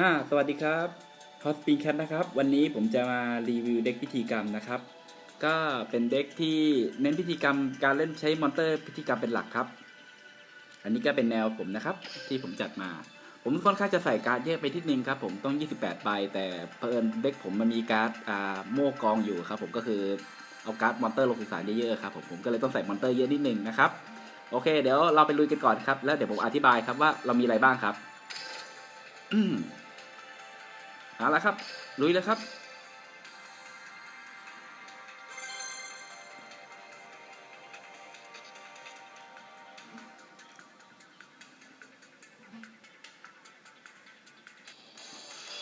อ่าสวัสดีครับคอสปีนแคทนะครับ วันนี้ผมจะมารีวิวเด็กพิธีกรรมนะครับ ก็เป็นเด็กที่เน้นพิธีกรรมการเล่นใช้มอนเตอร์พิธีกรรมเป็นหลักครับ อันนี้ก็เป็นแนวผมนะครับ ที่ผมจัดมา ผมค่อนข้างจะใส่การ์ดเยอะไปทิดนึงครับ ผมต้อง 28 ใบ แต่เพิ่นเด็กผมมันมีการ์ดอ่าโม่กองอยู่ครับ ผมก็คือเอาการ์ดมอนเตอร์ลงสื่อสารเยอะๆครับผมผมก็เลยต้องใส่มอนเตอร์เยอะนิดนึงนะครับโอเค เดี๋ยวเราไปลุยกันก่อนครับ แล้วเดี๋ยวผมอธิบายครับว่าเรามีอะไรบ้างครับอื เอาละครับ ลุยเลยครับ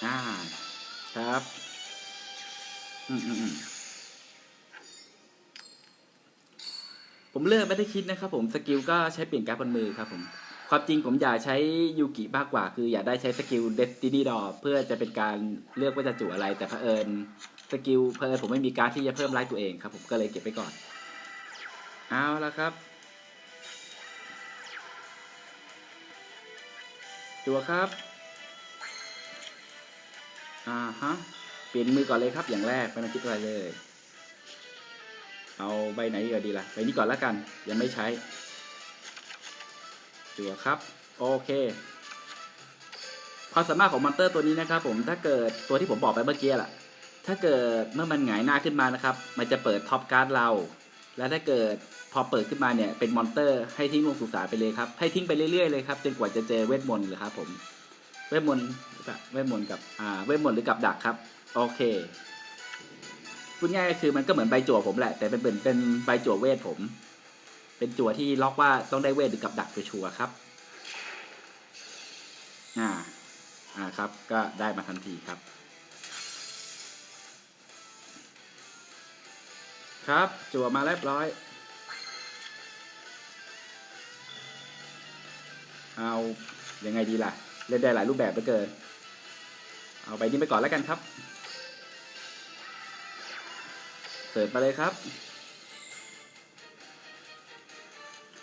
อ่า ครับ อืมอืมอืมผมเลือกไม่ได้คิดนะครับผม สกิลก็ใช้เปลี่ยนการ์ดบนมือครับผม ความจริงผมอยากใช้ยูกิมากกว่า คืออยากได้ใช้สกิลเดสตินีดอเพื่อจะเป็นการเลือกว่าจะจุอะไร แต่เผอิญสกิลเผอิญผมไม่มีการที่จะเพิ่มไลท์ตัวเองครับ ผมก็เลยเก็บไปก่อน เอาละครับจัวครับอ่าฮะเปลี่ยนมือก่อนเลยครับ อย่างแรกไม่ต้องคิดอะไรเลย เอาใบไหนก่อนดีล่ะใบนี้ก่อนล้วกัน ยังไม่ใช้ จั่วครับ โอเค ความสามารถของมอนเตอร์ตัวนี้นะครับ ผมถ้าเกิดตัวที่ผมบอกไปเมื่อกี้แหละถ้าเกิดเมื่อมันหงายหน้าขึ้นมานะครับ มันจะเปิดท็อปการ์ดเรา และถ้าเกิดพอเปิดขึ้นมาเนี่ยเป็นมอนเตอร์ให้ทิ้งลงสุสานไปเลยครับ ให้ทิ้งไปเรื่อยๆเลยครับจนกว่าจะเจอเวทมนต์เลยครับ ผมเวทมนต์กับเวทมนต์กับอ่าเวทมนต์หรือกับดักครับ โอเคพูดง่ายก็คือมันก็เหมือนใบจั่วผมแหละแต่เป็นเป็นเป็นใบจั่วเวทผม เป็นจั่วที่ล็อกว่าต้องได้เวทหรือกับดักชัวร์ครับ อ่า อ่าครับ ก็ได้มาทันทีครับ ครับจั่วมาเรียบร้อย เอายังไงดีล่ะ เล่นได้หลายรูปแบบเหลือเกิน เอาไปนี้ไปก่อนแล้วกันครับ เสิร์ฟมาเลยครับ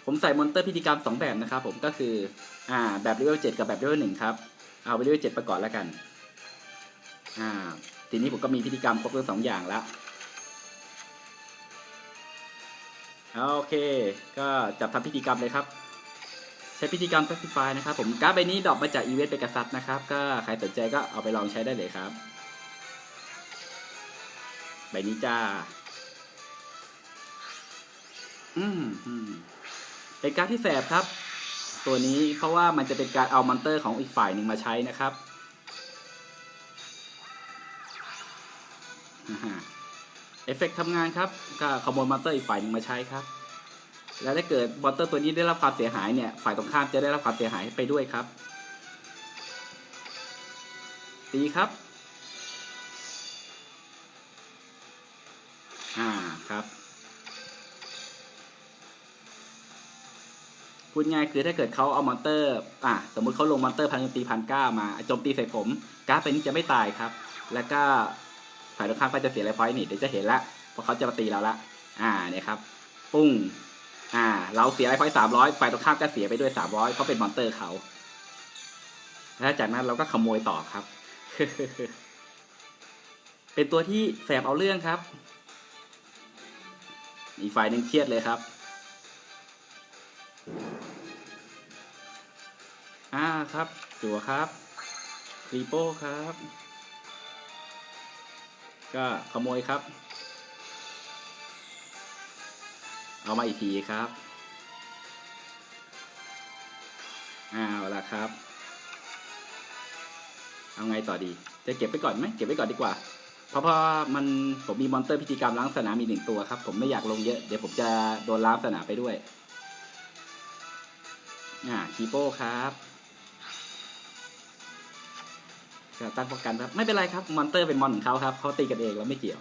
ผมใส่มอนเตอร์พิธีกรรมสองแบบนะครับผมก็คืออ่าแบบเลเวลเจ็ดกับแบบเลเวลหนึ่งครับ เอาไปเลเวลเจ็ดไปก่อนแล้วกันอ่าทีนี้ผมก็มีพิธีกรรมครบทั้งสองอย่างแล้วโอเค ก็จับทำพิธีกรรมเลยครับ ใช้พิธีกรรม Sacrify นะครับผมการ์ดใบนี้ดรอปมาจากอีเวนต์เปกัสัตนะครับ ก็ใครสนใจก็เอาไปลองใช้ได้เลยครับ ใบนี้จ้า อืมอืม เป็นการที่แสบครับ ตัวนี้เพราะว่ามันจะเป็นการเอามอนเตอร์ของอีกฝ่ายหนึ่งมาใช้นะครับเอฟเฟกต์ทำงานครับก็ขโมยมอนเตอร์อีกฝ่ายหนึ่งมาใช้ครับ แล้วถ้าเกิดมอนเตอร์ตัวนี้ได้รับความเสียหายเนี่ยฝ่ายตรงข้ามจะได้รับความเสียหายไปด้วยครับ ตีครับ พูดง่ายคือถ้าเกิดเขาเอามอนเตอร์อะสมมุติเขาลงมอนเตอร์พันโจมตีพันเก้ามาโจมตีใส่ผมการ์ดเป็นนี้จะไม่ตายครับ แล้วก็ฝ่ายตรงข้ามก็จะเสียไรพอยต์นี่เดี๋ยวจะเห็นละเพราะเขาจะมาตีเราละอ่าเนี่ยครับ ปุ้งอ่า เราเสียไรพอยต์สามร้อยฝ่ายตรงข้ามก็เสียไปด้วยสามร้อยเพราะเป็นมอนเตอร์เขาแล้วจากนั้นเราก็ขโมยต่อครับ เป็นตัวที่แสบเอาเรื่องครับ อีกฝ่ายหนึ่งเครียดเลยครับ อ่าครับ จั่วครับรีโป้ครับ ก็ขโมยครับ เอามาอีกทีครับเอาวละครับ เอาไงต่อดี จะเก็บไปก่อนไหมเก็บไว้ก่อนดีกว่า เพราะพราะมันผมมีมอนเตอร์พิธีกรรมล้างสนามมีหนึ่งตัวครับ ผมไม่อยากลงเยอะ เดี๋ยวผมจะโดนล้างสนามไปด้วย อ่าคีโป้ครับก็ตั้งป้องกันครับ ไม่เป็นไรครับ มอนเตอร์เป็นมอนของเขาครับเขาตีกันเองเราไม่เกี่ยว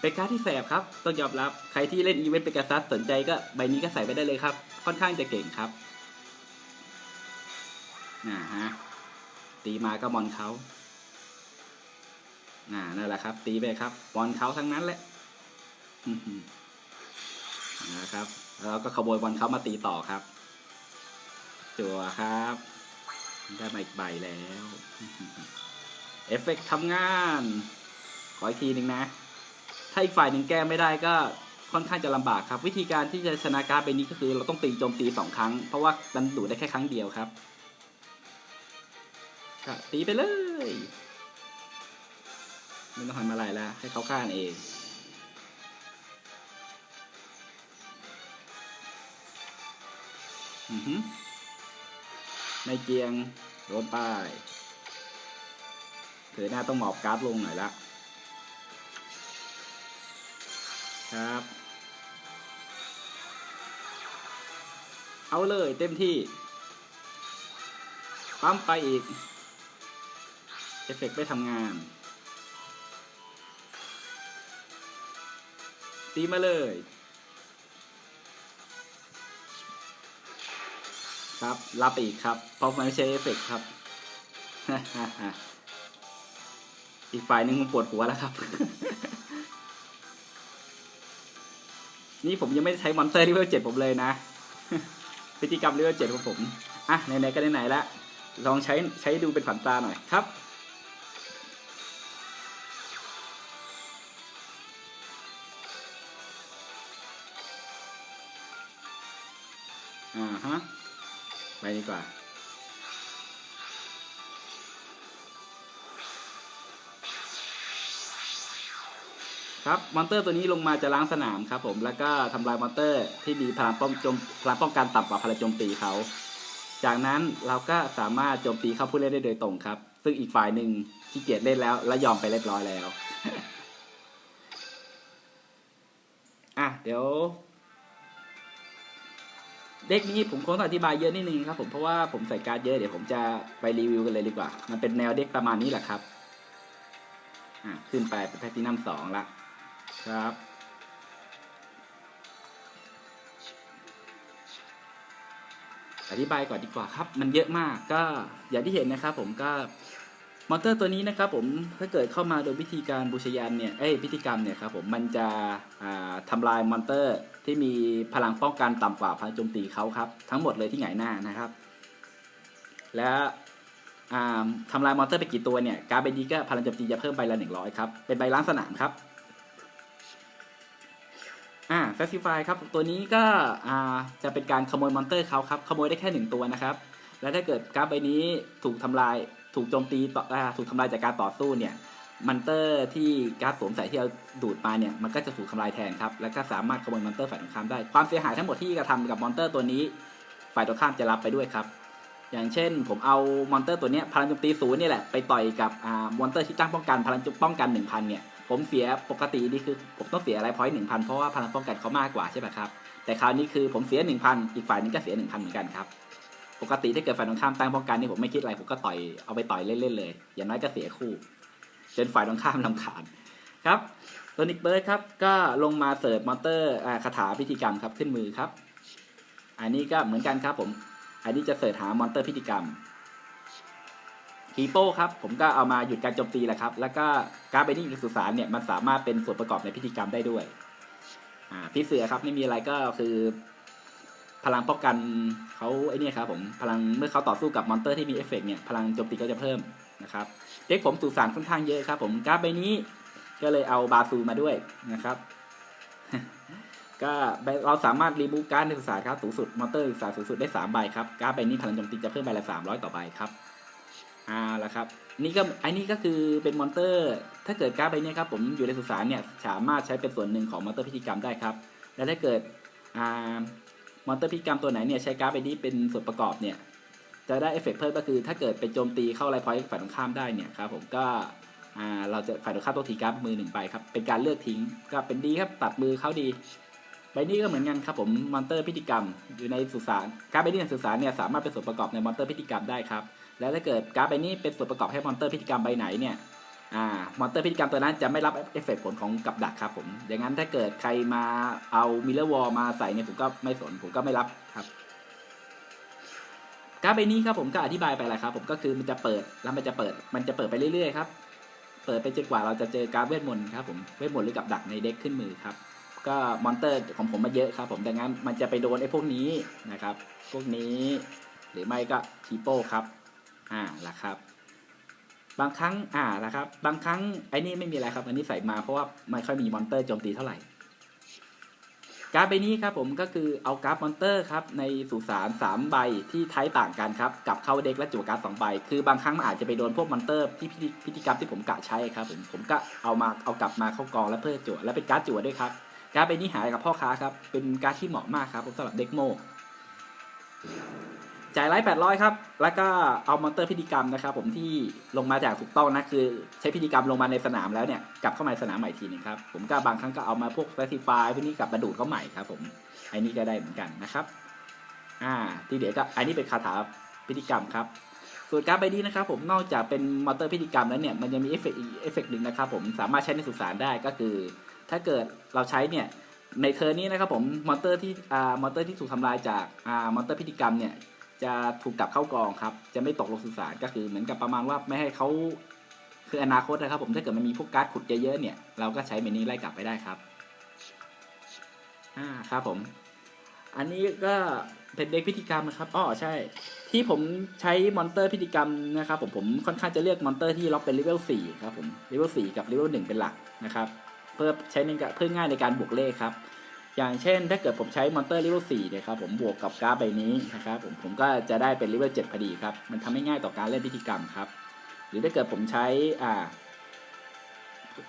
เป็นการที่แสบครับ ต้องยอมรับ ใครที่เล่นอีเวนต์เปกาซัสสนใจก็ใบนี้ก็ใส่ไปได้เลยครับ ค่อนข้างจะเก่งครับอ่าฮะ ตีมาก็มอนเขาอ่านั่นแหละครับ ตีไปครับมอนเขาทั้งนั้นแหละนะครับ แล้วก็ขโมยบอลเขามาตีต่อครับ จั่วครับ ได้มาอีกใบแล้ว เอฟเฟกต์ทำงาน ขออีกทีหนึ่งนะ ถ้าอีกฝ่ายหนึ่งแก้ไม่ได้ก็ค่อนข้างจะลำบากครับ วิธีการที่จะชนะการ์ดใบนี้ก็คือ เราต้องตีโจมตีสองครั้ง เพราะว่ามันดูดได้แค่ครั้งเดียวครับก็ตีไปเลยไม่ต้องทำอะไรแล้วให้เขาฆ่านเองอือหือ ในเกียงโดนป้ายเธอหน้าต้องหมอบการ์ดลงหน่อยละ ครับ เอาเลยเต็มที่ ปั๊มไปอีก เอฟเฟกต์ไม่ทำงานตีมาเลย ครับ รับไปอีกครับ เพราะมันไม่ใช่เอฟเฟกครับอีกฝ่ายหนึ่งมันปวดหัวแล้วครับ นี่ผมยังไม่ใช้มอนเตอร์ที่เวลเจ็ดผมเลยนะ พฤติกรรมเลเวลเจ็ดของผม อะไหนๆก็ไหนๆละลองใช้ใช้ดูเป็นผันตาหน่อยครับ อ่าฮะ ไปดีกว่าครับมอนเตอร์ตัวนี้ลงมาจะล้างสนามครับผมแล้วก็ทำลายมอนเตอร์ที่มีพลังป้องจมพลังป้องกันต่ำกว่าพลังโจมตีเขา จากนั้นเราก็สามารถโจมตีเข้าผู้เล่นได้โดยตรงครับ ซึ่งอีกฝ่ายหนึ่งขี้เกียจเล่นแล้วและยอมไปเรียบร้อยแล้วอะเดี๋ยว เด็กนี้ผมคงต้องอธิบายเยอะนิดนึงครับผมเพราะว่าผมใส่การ์ดเยอะเดี๋ยวผมจะไปรีวิวกันเลยดีกว่า มันเป็นแนวเด็กประมาณนี้แหละครับอะขึ้นไปเป็นแพลตินัมสองละครับอธิบายก่อนดีกว่าครับ มันเยอะมากก็อย่างที่เห็นนะครับผมก็ มอเตอร์ตัวนี้นะครับผมถ้าเกิดเข้ามาโดยวิธีการบูชยันเนี่ยเอ้ยพิธีกรรมเนี่ยครับผมมันจะอ่าทำลายมอนเตอร์ที่มีพลังป้องกันต่ำกว่าพลังโจมตีเขาครับทั้งหมดเลยที่หงายหน้านะครับ และอ่าทำลายมอนเตอร์ไปกี่ตัวเนี่ยการ์ดใบนี้ก็พลังโจมตีจะเพิ่มใบละหนึ่งร้อยครับเป็นใบล้างสนามครับอ่าแฟสซิฟายครับตัวนี้ก็อ่าจะเป็นการขโมยมอนเตอร์เขาครับขโมยได้แค่หนึ่งตัวนะครับ แล้วถ้าเกิดการ์ดใบนี้ถูกทำลาย ถูกโจมตีต่อถูกทำลายจากการต่อสู้เนี่ยมอนเตอร์ที่การสวมใส่ที่เราดูดมาเนี่ยมันก็จะถูกทำลายแทนครับ แล้วก็สามารถขโมยมอนเตอร์ฝ่ายตรงข้ามได้ ความเสียหายทั้งหมดที่กระทำกับมอนเตอร์ตัวนี้ ฝ่ายตรงข้ามจะรับไปด้วยครับ อย่างเช่น ผมเอามอนเตอร์ตัวนี้พลังโจมตีศูนย์เนี่ยแหละไปต่อยกับอ่ามอนเตอร์ที่ตั้งป้องกันพลังจมป้องกันหนึ่งพันเนี่ย ผมเสียปกตินี่คือผมต้องเสียอะไรพอยต์หนึ่งพันเพราะว่าพลังป้องกันเขามากกว่าใช่ไหมครับแต่คราวนี้คือผมเสียหนึ่งพันอีกฝ่ายนึงก็เสียหนึ่งพันเหมือนกันครับ ปกติถ้าเกิดฝ่ายตรงข้ามตั้งป้องกันนี่ผมไม่คิดอะไรผมก็ต่อยเอาไปต่อยเล่นๆเลย อย่างน้อยก็เสียคู่จนฝ่ายตรงข้ามลำคาญครับตัวนิกเบิร์ดครับก็ลงมาเสิร์ฟมอเตอร์คาถาพิธีกรรมครับขึ้นมือครับ อันนี้ก็เหมือนกันครับผม อันนี้จะเสิร์ชหามอนเตอร์พิธีกรรมคีโป้ครับผมก็เอามาหยุดการโจมตีแหละครับ แล้วก็การ์ดใบนี้อยู่สุสานเนี่ยมันสามารถเป็นส่วนประกอบในพิธีกรรมได้ด้วย อ่าพี่เสือครับไม่มีอะไรก็คือ พลังป้องกันเขาไอ้นี่ครับผมพลังเมื่อเขาต่อสู้กับมอนเตอร์ที่มีเอฟเฟกต์เนี่ยพลังโจมตีก็จะเพิ่มนะครับเด็กผมสุสานค่อนข้างเยอะครับ ผมกร์ดใบนี้ก็เลยเอาบาซูมาด้วยนะครับ ก็เราสามารถรีมูการ์ดในสุสานครับสูงสุดมอนเตอร์สุสานสูงสุดได้สามใบครับการ์ดใบนี้พลังโจมตีจะเพิ่มใบละสามร้อยต่อใบครับอ่าละครับนี่ก็ไอ้นี่ก็คือเป็นมอนเตอร์ ถ้าเกิดการ์ดใบนี้ครับผมอยู่ในสุสานเนี่ยสามารถใช้เป็นส่วนหนึ่งของมอนเตอร์พิธีกรรมได้ครับ และถ้าเกิดอ่า มอนเตอร์พิธีกรรมตัวไหนเนี่ยใช้การ์ดใบนี้เป็นส่วนประกอบเนี่ยจะได้เอฟเฟกต์เพิ่มก็คือถ้าเกิดไปโจมตีเข้าไลพอยต์ฝ่ายตรงข้ามได้เนี่ยครับผมก็เราจะฝ่ายตรงข้ามต้องทีการ์ดมือหนึ่งไปครับเป็นการเลือกทิ้งก็เป็นดีครับตัดมือเขาดีใบนี้ก็เหมือนกันครับผมมอนเตอร์พิธีกรรมอยู่ในสุสานการ์ดใบนี้ในสุสานเนี่ยสามารถเป็นส่วนประกอบในมอนเตอร์พิธีกรรมได้ครับแล้วถ้าเกิดการ์ดใบนี้เป็นส่วนประกอบให้มอนเตอร์พิธีกรรมใบไหนเนี่ย อ่ามอนเตอร์พิธีกรรมตัวนั้นจะไม่รับเอฟเฟกต์ผลของกับดักครับผมอย่างนั้นถ้าเกิดใครมาเอามิลเลอร์วอลมาใส่เนี่ยผมก็ไม่สนผมก็ไม่รับครับการ์ดใบนี้ครับผมก็อธิบายไปแล้วครับ ผมก็คือมันจะเปิดแล้วมันจะเปิด มันจะเปิดไปเรื่อยๆครับเปิดไปจนกว่าเราจะเจอการเวทมนต์ครับผมเวทมนต์หรือกับดักในเด็กขึ้นมือครับ ก็มอนเตอร์ของผมมาเยอะครับ ผมดังนั้นมันจะไปโดนไอ้พวกนี้นะครับ พวกนี้ หรือไม่ก็คีโป้ครับอ่าละครับ บางครั้งอ่าละครับ บางครั้งไอ้นี่ไม่มีอะไรครับ อันนี้ใส่มาเพราะว่าไม่ค่อยมีมอนเตอร์โจมตีเท่าไหร่การ์ดใบนี้ครับผมก็คือเอาการ์ดมอนเตอร์ครับในสุสานสามใบที่ไทป์ต่างกันครับกับเข้าเด็กและจั่วการ์ดสองใบ คือบางครั้งมันอาจจะไปโดนพวกมอนเตอร์ที่พิธีพิธีกรรมที่ผมกะใช้ครับผมผมก็เอามาเอากลับมาเข้ากองแล้วเพื่อจั่วและเป็นการ์ดจั่วด้วยครับการ์ดใบนี้หายกับพ่อค้าครับเป็นการ์ดที่เหมาะมากครับผมสำหรับเด็กโม จ่ายไลท์แปดร้อยครับ แล้วก็เอามอนเตอร์พิธีกรรมนะครับ ผมที่ลงมาจากถูกต้องนะคือใช้พิธีกรรมลงมาในสนามแล้วเนี่ยกลับเข้ามาสนามใหม่ทีหนึงครับ ผมก็บางครั้งก็เอามาพวกแฟสิฟายพวกนี้กลับมาดูดเข้าใหม่ครับ ผมอันนี้ก็ได้เหมือนกันนะครับ อ่า ที่เหลือก็อันนี้เป็นคาถาพิธีกรรมครับส่วนการดใบนี้นะครับ ผมนอกจากเป็นมอเตอร์พิธีกรรมแล้วเนี่ยมันยังมีเอฟเฟกต์อีกเอฟเฟกต์หนึ่งนะครับ ผมสามารถใช้ในสุสานได้ก็คือ ถ้าเกิดเราใช้เนี่ยในเทอร์นี้นะครับผมมอเตอร์ที่อ่ามอเตอร์ที่ถูกทำลายจากอ่ามอเตอร์พิธีกรรมเนี่ย จะถูกกลับเข้ากองครับ จะไม่ตกลงสุสานก็คือเหมือนกับประมาณว่าไม่ให้เขาคืออนาคตนะครับ ผมถ้าเกิดมันมีพวกการ์ดขุดเยอะๆเนี่ย เราก็ใช้เมนูไล่กลับไปได้ครับอ่าครับผม อันนี้ก็เป็นเด็กพิธีกรรมนะครับอ๋อใช่ ที่ผมใช้มอนเตอร์พิธีกรรมนะครับ ผมผมค่อนข้างจะเลือกมอนเตอร์ที่ล็อกเป็นเลเวล4ครับผมเลเวล4กับเลเวล1เป็นหลักนะครับ เพื่อใช้ในการเพื่อง่ายในการบวกเลขครับ อย่างเช่นถ้าเกิดผมใช้มอนเตอร์เลเวล4เนี่ยครับผมบวกกับกราฟใบนี้นะครับผมผมก็จะได้เป็นเลเวล7พอดีครับ มันทำให้ง่ายต่อการเล่นพิธีกรรมครับ หรือถ้าเกิดผมใช้อ่า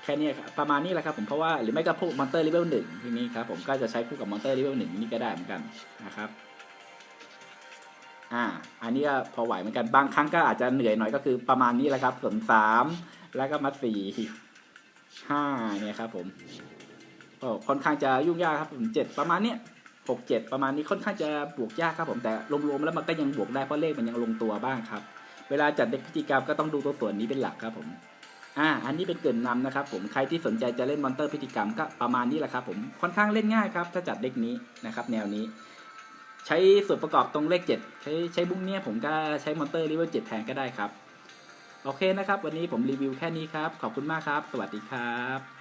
แค่นี้ครับประมาณนี้แหละครับผมเพราะว่าหรือไม่ก็พวกมอนเตอร์เลเวลหนึ่งทีนี้ครับผมก็จะใช้คู่กับมอนเตอร์เลเวลหนึ่งนี่ก็ได้เหมือนกันนะครับอ่าอันนี้ก็พอไหวเหมือนกันบางครั้งก็อาจจะเหนื่อยหน่อยก็คือประมาณนี้แหละครับส่วนสามแล้วก็มาสี่ห้าเนี่ยครับผม ค่อนข้างจะยุ่งยากครับผมเจ็ดประมาณเนี้ยหกเจ็ดประมาณนี้ค่อนข้างจะบวกยากครับผมแต่รวมๆแล้วมันก็ยังบวกได้เพราะเลขมันยังลงตัวบ้างครับ เวลาจัดเด็กพิธีกรรมก็ต้องดูตัวส่วนนี้เป็นหลักครับผมอ่าอันนี้เป็นเกินนำนะครับผมใครที่สนใจจะเล่นมอนเตอร์พิธีกรรมก็ประมาณนี้แหละครับผมค่อนข้างเล่นง่ายครับ ถ้าจัดเด็กนี้นะครับ แนวนี้ ใช้ส่วนประกอบตรงเลขเจ็ดใช้ใช้บุ้งเนี่ยผมก็ใช้มอนเตอร์เลเวลเจ็ดแทนก็ได้ครับโอเคนะครับ วันนี้ผมรีวิวแค่นี้ครับ ขอบคุณมากครับ สวัสดีครับ